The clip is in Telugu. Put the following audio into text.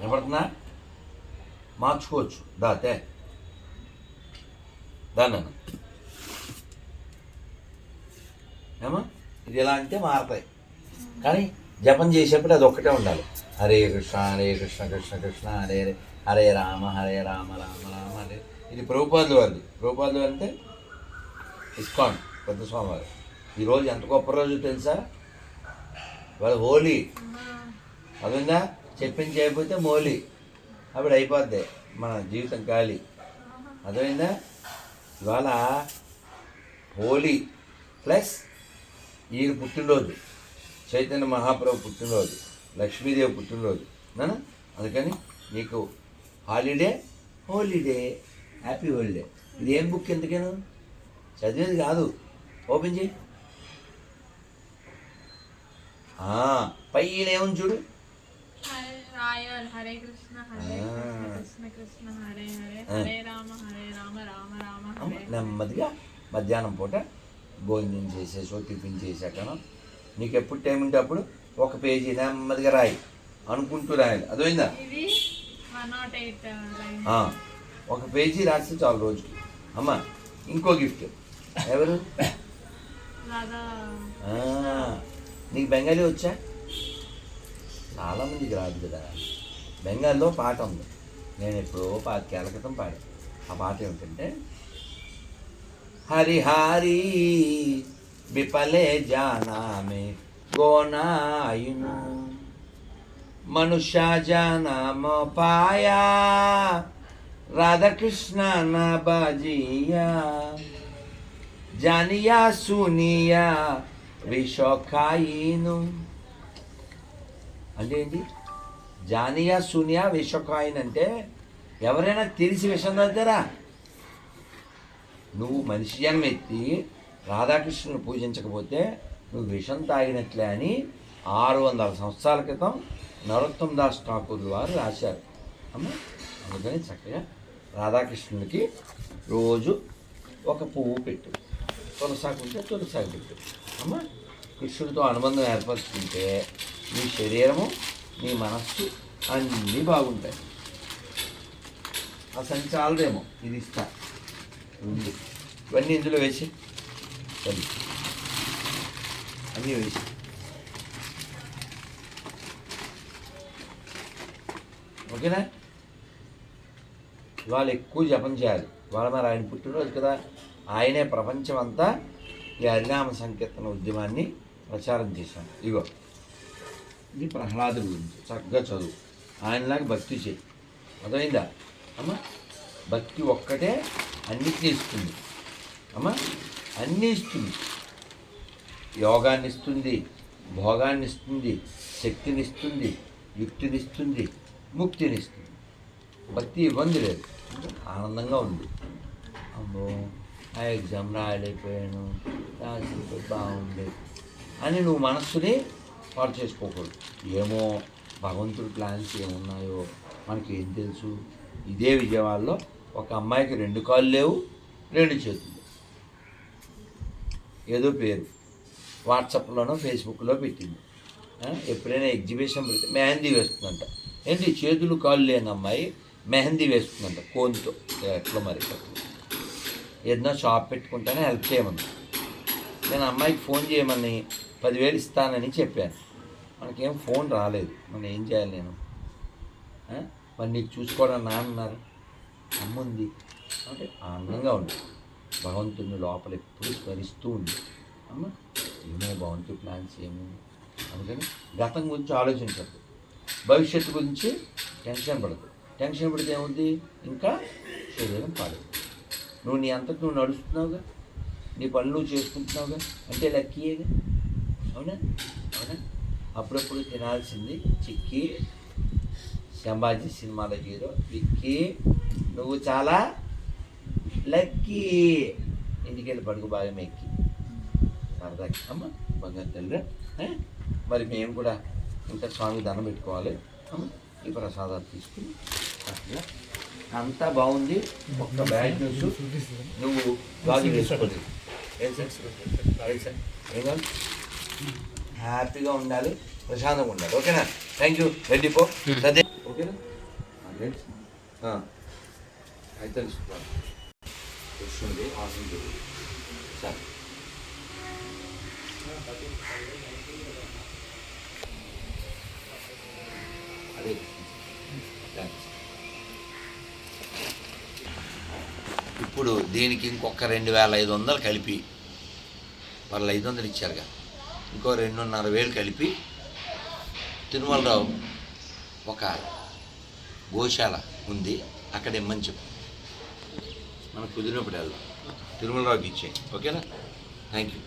వినపడుతుందా మార్చుకోవచ్చు. దాతే. దాన్ని ఏమా? ఇది ఎలా అంటే మారతాయి. కానీ జపం చేసేప్పుడు అది ఒక్కటే ఉండాలి. హరే కృష్ణ హరే కృష్ణ కృష్ణ కృష్ణ హరే హరే హరే రామ హరే రామ రామ రామ హరే ఇది ప్రభుపాదులు వారిది. ప్రభుపాదులు అంటే ఇస్కాన్ పెద్ద స్వామివారు. ఈరోజు ఎంత గొప్ప రోజు తెలుసా? వాళ్ళ హోలీ. అదుందా? చెప్పింది చేయకపోతే మోలి. అప్పుడు అయిపోద్ది మన జీవితం ఖాళీ. అర్థమైందా? ఇవాళ హోలీ ప్లస్ ఈయన పుట్టినరోజు. చైతన్య మహాప్రభు పుట్టినరోజు. లక్ష్మీదేవి పుట్టినరోజు. నానా? అందుకని నీకు హాలిడే హోలీడే హ్యాపీ హోలీడే ఇది ఏం బుక్ ఎందుకేను చదివేది కాదు. ఓపెన్ చేయి. పైన ఏముంది చూడు? హరే కృష్ణ హరే. కృష్ణ కృష్ణ హరే హరే ఆ. హరే రామ హరే రామ రామ రామ హరే నెమ్మదిగా మధ్యాహ్నం పూట భోజనం చేసేసో టిఫిన్ చేసాకనో నీకు ఎప్పుడు టైం ఉంటే అప్పుడు ఒక పేజీ నెమ్మదిగా రాయి అనుకుంటూ రాయాలి. అదైందా ఆ, ఒక పేజీ రాస్తే చాలు రోజుకి. అమ్మ ఇంకో గిఫ్ట్. ఎవరు? నీకు బెంగాలీ వచ్చా? చాలామందికి రాదు కదా. బెంగాల్లో పాట ఉంది. నేను ఎప్పుడో పాతికేళ్ళ క్రితం పాడాను. ఆ పాట ఏమిటంటే హరిహారి విపలే జానామే గోనాయును. మనుష్య జనమ పాయా. రాధాకృష్ణ నా బాజియా. జానియా సునియా విషకాయిను అంటే ఏంటి జానియా సూనియా విషకాయిన్ అంటే ఎవరైనా తెలిసి విషం తాగుతారా? నువ్వు మనిషి జన్మ ఎత్తి రాధాకృష్ణుని పూజించకపోతే నువ్వు విషం తాగినట్లే అని ఆరు వందల సంవత్సరాల క్రితం నరోత్తం దాస్ ఠాకూర్ వారు రాశారు. అమ్మ అందుకని చక్కగా రాధాకృష్ణునికి రోజు ఒక పువ్వు పెట్టు. తులసాకు ఉంటే తులసాకు పెట్టు. అమ్మ కృష్ణుడితో అనుబంధం ఏర్పరచుకుంటే నీ శరీరము నీ మనస్సు అన్నీ బాగుంటాయి. ఆ సంచాలదేమో ఇది ఇస్తా. ఉంది. ఇవన్నీ ఇందులో వేసి సరే. అన్నీ వేసి. ఓకేనా? వాళ్ళు ఎక్కువ జపం చేయాలి. వాళ్ళ మరి ఆయన పుట్టినరోజు కదా. ఆయనే ప్రపంచం అంతా ఈ హరినామ సంకీర్తన ఉద్యమాన్ని ప్రచారం చేశాను ఇగో. ఇది ప్రహ్లాదు గురించి. చక్కగా చదువు. ఆయనలాగా భక్తి చేయి. అర్థమైందా? అమ్మ భక్తి ఒక్కటే అన్నిటినీ ఇస్తుంది అమ్మా అన్నీ ఇస్తుంది. యోగాన్ని ఇస్తుంది భోగాన్ని ఇస్తుంది శక్తిని ఇస్తుంది యుక్తినిస్తుంది ముక్తినిస్తుంది. భక్తి ఇబ్బంది లేదు. ఆనందంగా ఉంది. అమ్మో ఆ ఎగ్జామ్ రాయలేకపోయాను. రాసి బాగుంది. అని నువ్వు మనస్సుని పాడు చేసుకోకూడదు. ఏమో భగవంతుడి ప్లాన్స్ ఏమున్నాయో మనకి ఏం తెలుసు? ఇదే విజయవాడలో ఒక అమ్మాయికి రెండు కాళ్ళు లేవు రెండు చేతులు ఏదో పేరు. వాట్సాప్లోనో ఫేస్బుక్లో పెట్టింది. ఎప్పుడైనా ఎగ్జిబిషన్ పెడితే మెహందీ వేస్తుందంట. ఏంటి? చేతులు కాళ్ళు లేని అమ్మాయి మెహందీ వేస్తుందంట కోన్తో. ఎట్లా మరి? ఏదైనా షాప్ పెట్టుకుంటేనే హెల్ప్ చేయమని. నేను అమ్మాయికి ఫోన్ చేయమని పదివేలు ఇస్తానని చెప్పాను. మనకేం ఫోన్ రాలేదు. మనం ఏం చేయాలి నేను? మరి నీకు చూసుకోవడం నాన్నారు అమ్ముంది. అంటే ఆనందంగా ఉంది. భగవంతుని లోపల ఎప్పుడు స్మరిస్తూ ఉంది. అమ్మ ఏమో భగవంతుడి ప్లాన్స్ ఏమో. అందుకని గతం గురించి ఆలోచించద్దు. భవిష్యత్తు గురించి టెన్షన్ పడదు టెన్షన్ పడితే ఏముంది? ఇంకా శరీరం పాడదు నువ్వు నీ అంతకు నువ్వు నడుస్తున్నావుగా? నీ పనులు నువ్వు చేసుకుంటున్నావుగా? అంటే లక్కీయేగా? అవునా? అవునా? అప్పుడప్పుడు తినాల్సింది చిక్కి శంభాజీ సినిమాలో హీరో. విక్కీ నువ్వు చాలా లక్కీ. ఇంటికెళ్ళి పడుకు బాగా మెక్కి. సరదాకి అమ్మ బంగారు తల్లి? మరి మేము కూడా ఇంకా స్వామి దండం పెట్టుకోవాలి. ఈ ప్రసాదాలు తీసుకుని చక్కగా అంతా బాగుంది. ఒక్క బ్యాడ్ న్యూస్. నువ్వు గాజు వేసుకోలేదు. ఏం సార్? ఏం సార్? ఏం కాదు హ్యాపీగా ఉండాలి ప్రశాంతంగా ఉండాలి. ఓకేనా? థ్యాంక్ యూ రెడ్డి పో. సదే ఓకేనా. అయితే వస్తుంది సార్. అదే. ఇప్పుడు దీనికి ఇంకొక రెండు వేల ఐదు వందలు కలిపి వాళ్ళు ఐదు వందలు ఇచ్చారుగా. ఇంకో రెండున్నర వేలు కలిపి తిరుమలరావు ఒక గోశాల ఉంది అక్కడ ఇమ్మని చెప్పు. మనం కుదిరినప్పుడు వెళ్దాం. తిరుమలరావుకి ఇచ్చేయండి ఓకేనా? Thank you